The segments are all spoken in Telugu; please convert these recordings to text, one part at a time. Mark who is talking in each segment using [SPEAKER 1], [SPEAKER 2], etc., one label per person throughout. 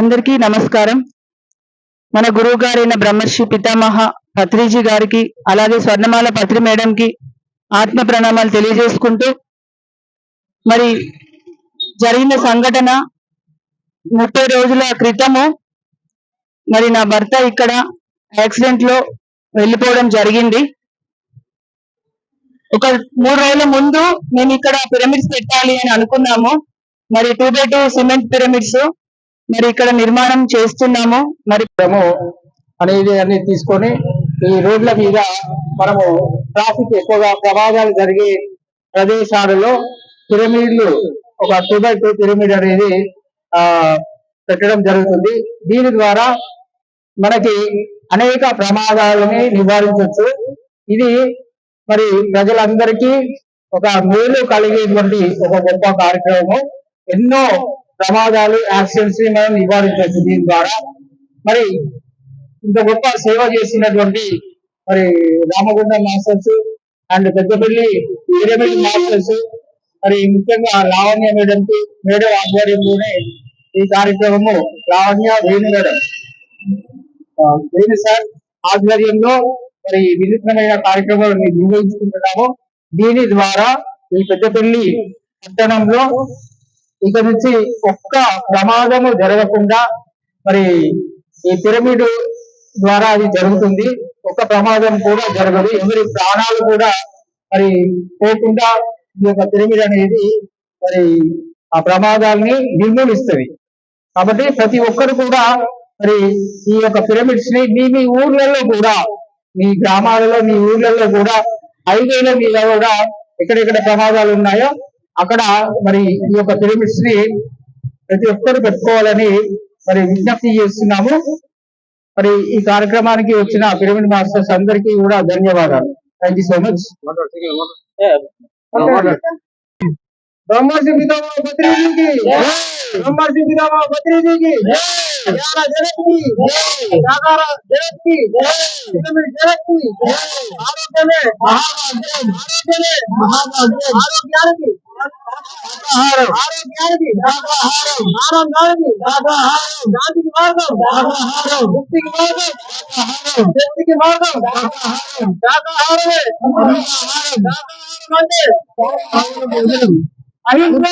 [SPEAKER 1] అందరికీ నమస్కారం. మన గురువు గారైన బ్రహ్మశ్రీ పితామహ పత్రిజీ గారికి అలాగే స్వర్ణమాల పత్రి మేడంకి ఆత్మ ప్రణామాలు తెలియజేసుకుంటూ మరి జరిగిన సంఘటన ముప్పై రోజుల క్రితము మరి నా భర్త ఇక్కడ యాక్సిడెంట్లో వెళ్ళిపోవడం జరిగింది. ఒక మూడు రోజుల ముందు మేము ఇక్కడ పిరమిడ్స్ పెట్టాలి అని అనుకున్నాము. మరి two by two cement pyramids మరి ఇక్కడ నిర్మాణం చేస్తున్నాము. మరి
[SPEAKER 2] అనేది అన్ని తీసుకొని ఈ రోడ్ల మీద మనము ట్రాఫిక్ ఎక్కువగా ప్రమాదాలు జరిగే ప్రదేశాలలో పిరమిడ్లు ఒక టూ బై టూ పిరమిడ్ అనేది ఆ పెట్టడం జరుగుతుంది. దీని ద్వారా మనకి అనేక ప్రమాదాలని నివారించవచ్చు ఇది మరి ప్రజలందరికీ ఒక మేలు కలిగేటువంటి ఒక గొప్ప కార్యక్రమం ఎన్నో ప్రమాదాలు యాక్సిడెంట్స్ని మనం నివారించవచ్చు దీని ద్వారా. మరి ఇంత గొప్ప సేవ చేసినటువంటి మరి Ramagundam masters and Peddapalli pyramid masters మరి ముఖ్యంగా లావణ్య మేడం కి మేడం ఆధ్వర్యంలోనే ఈ కార్యక్రమము లావణ్య వేణు మేడం. వేణు సార్ ఆధ్వర్యంలో మరి వినూత్నమైన కార్యక్రమాలు మేము నిర్వహించుకుంటున్నాము. దీని ద్వారా ఈ పెద్దపల్లి పట్టణంలో ఇక నుంచి ఒక్క ప్రమాదము జరగకుండా మరి ఈ పిరమిడ్ ద్వారా అది జరుగుతుంది. ఒక్క ప్రమాదం కూడా జరగదు. ఎవరి ప్రాణాలు కూడా మరి పోకుండా ఈ యొక్క పిరమిడ్ అనేది మరి ఆ ప్రమాదాల్ని నిర్మూలిస్తుంది. కాబట్టి ప్రతి ఒక్కరు కూడా మరి ఈ యొక్క పిరమిడ్స్ని మీ మీ ఊర్లలో కూడా మీ గ్రామాలలో మీ ఊర్లలో కూడా హైవేల మీద కూడా ఎక్కడెక్కడ ప్రమాదాలు ఉన్నాయో అక్కడ మరి ఈ యొక్క పిరమిడ్స్ని ప్రతి ఒక్కరు పెట్టుకోవాలని మరి విజ్ఞప్తి చేస్తున్నాము. మరి ఈ కార్యక్రమానికి వచ్చిన పిరమిడ్ మాస్టర్స్ అందరికీ కూడా ధన్యవాదాలు. Thank you so much Brahmashri Pitamaha భద్రీజీకి జగత్కి. సాకార జగత్కి. పిరమిడ్ జగత్కి. ఆరోగ్యమే. మహాభాగ్యం. ఆరోగ్యమే. మహాభాగ్యం. ఆరోగ్యానికి. ఆహారం ఆరోగ్యానికి శాకాహారం ఆనందానికి శాకాహారం శాంతికి మార్గం శాకాహారం ముక్తికి మార్గం శాకాహారం శక్తికి మార్గం శాకాహారం శాకాహారమే శాకాహారం అంటే శాకాహారం అహింస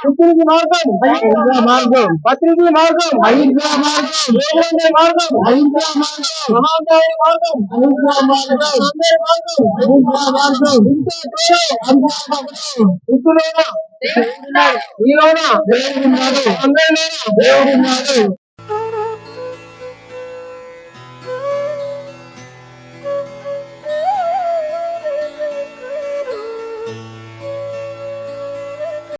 [SPEAKER 2] పుత్రుడికి మార్గం మార్గం పత్రికి మార్గం అహింస మార్గం దేవుని మార్గం అహింస మార్గం సమాజాయ మార్గం అహింస మార్గం అందరి మార్గం అహింస మార్గం ఇంత ఇందులోన దేవుడు అందరిలోన దేవుడు